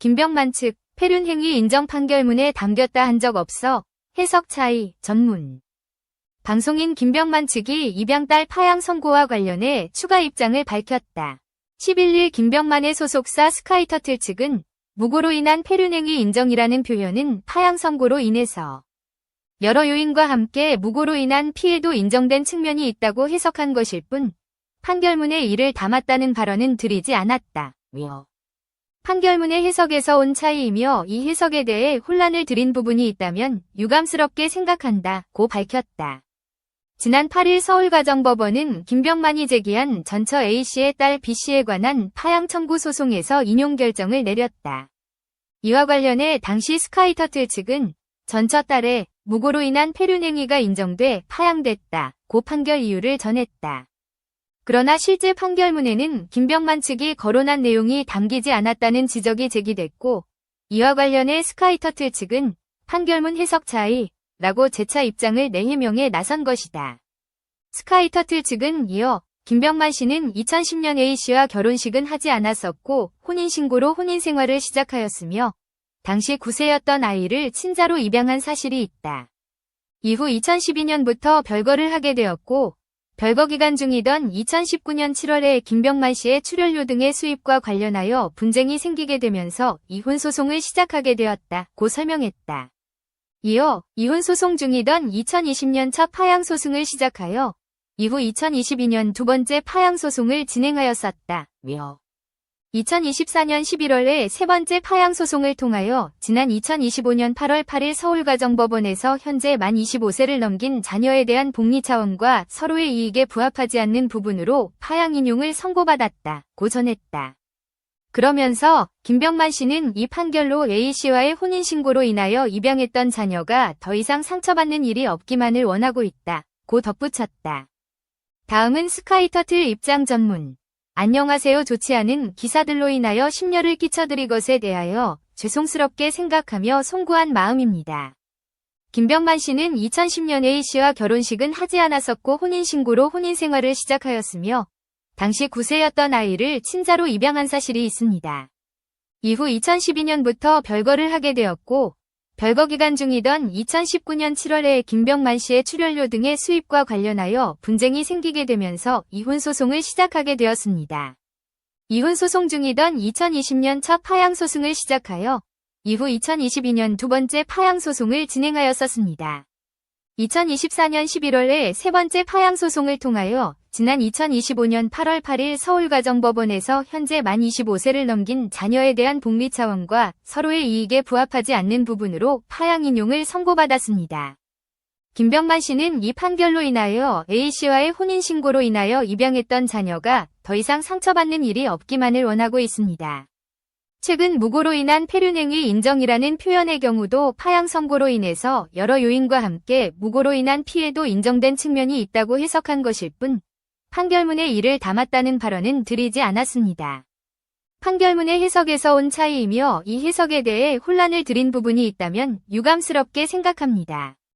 김병만 측 폐륜 행위 인정 판결문에 담겼다 한 적 없어 해석 차이 전문 방송인 김병만 측이 입양 딸 파양 선고와 관련해 추가 입장을 밝혔다. 11일 김병만의 소속사 스카이터틀 측은 무고로 인한 폐륜행위 인정이라는 표현은 파양 선고로 인해서 여러 요인과 함께 무고로 인한 피해도 인정된 측면이 있다고 해석한 것일 뿐 판결문에 이를 담았다는 발언은 드리지 않았다. 며 판결문의 해석에서 온 차이이며 이 해석에 대해 혼란을 드린 부분이 있다면 유감스럽게 생각한다. 고 밝혔다. 지난 8일 서울가정법원은 김병만이 제기한 전처 A씨의 딸 B씨에 관한 파양 청구 소송에서 인용 결정을 내렸다. 이와 관련해 당시 스카이터틀 측은 전처 딸의 무고로 인한 폐륜 행위가 인정돼 파양됐다. 고 판결 이유를 전했다. 그러나 실제 판결문에는 김병만 측이 거론한 내용이 담기지 않았다는 지적이 제기됐고 이와 관련해 스카이터틀 측은 판결문 해석 차이라고 재차 입장을 내해명에 나선 것이다. 스카이터틀 측은 이어 김병만 씨는 2010년 A씨와 결혼식은 하지 않았었고 혼인신고로 혼인생활을 시작하였으며 당시 9세였던 아이를 친자로 입양한 사실이 있다. 이후 2012년부터 별거를 하게 되었고 별거 기간 중이던 2019년 7월에 김병만 씨의 출연료 등의 수입과 관련하여 분쟁이 생기게 되면서 이혼 소송을 시작하게 되었다. 고 설명했다. 이어 이혼 소송 중이던 2020년 첫 파양 소송을 시작하여 이후 2022년 두 번째 파양 소송을 진행하였었다. 며 2024년 11월에 세 번째 파양 소송을 통하여 지난 2025년 8월 8일 서울가정법원에서 현재 만 25세를 넘긴 자녀에 대한 복리 차원과 서로의 이익에 부합하지 않는 부분으로 파양 인용을 선고받았다. 고 전했다. 그러면서 김병만 씨는 이 판결로 A씨와의 혼인신고로 인하여 입양했던 자녀가 더 이상 상처받는 일이 없기만을 원하고 있다. 고 덧붙였다. 다음은 스카이터틀 입장 전문. 안녕하세요 좋지 않은 기사들로 인하여 심려를 끼쳐드린 것에 대하여 죄송스럽게 생각하며 송구한 마음입니다. 김병만 씨는 2010년 A씨와 결혼식은 하지 않았었고 혼인신고로 혼인생활을 시작하였으며 당시 9세였던 아이를 친자로 입양한 사실이 있습니다. 이후 2012년부터 별거를 하게 되었고 별거 기간 중이던 2019년 7월에 김병만 씨의 출연료 등의 수입과 관련하여 분쟁이 생기게 되면서 이혼 소송을 시작하게 되었습니다. 이혼 소송 중이던 2020년 첫 파양 소송을 시작하여 이후 2022년 두 번째 파양 소송을 진행하였었습니다. 2024년 11월에 세 번째 파양 소송을 통하여 지난 2025년 8월 8일 서울가정법원에서 현재 만 25세를 넘긴 자녀에 대한 복리 차원과 서로의 이익에 부합하지 않는 부분으로 파양 인용을 선고받았습니다. 김병만 씨는 이 판결로 인하여 A씨와의 혼인신고로 인하여 입양했던 자녀가 더 이상 상처받는 일이 없기만을 원하고 있습니다. 최근 무고로 인한 폐륜행위 인정이라는 표현의 경우도 파양 선고로 인해서 여러 요인과 함께 무고로 인한 피해도 인정된 측면이 있다고 해석한 것일 뿐 판결문에 이를 담았다는 발언은 드리지 않았습니다. 판결문의 해석에서 온 차이이며 이 해석에 대해 혼란을 드린 부분이 있다면 유감스럽게 생각합니다.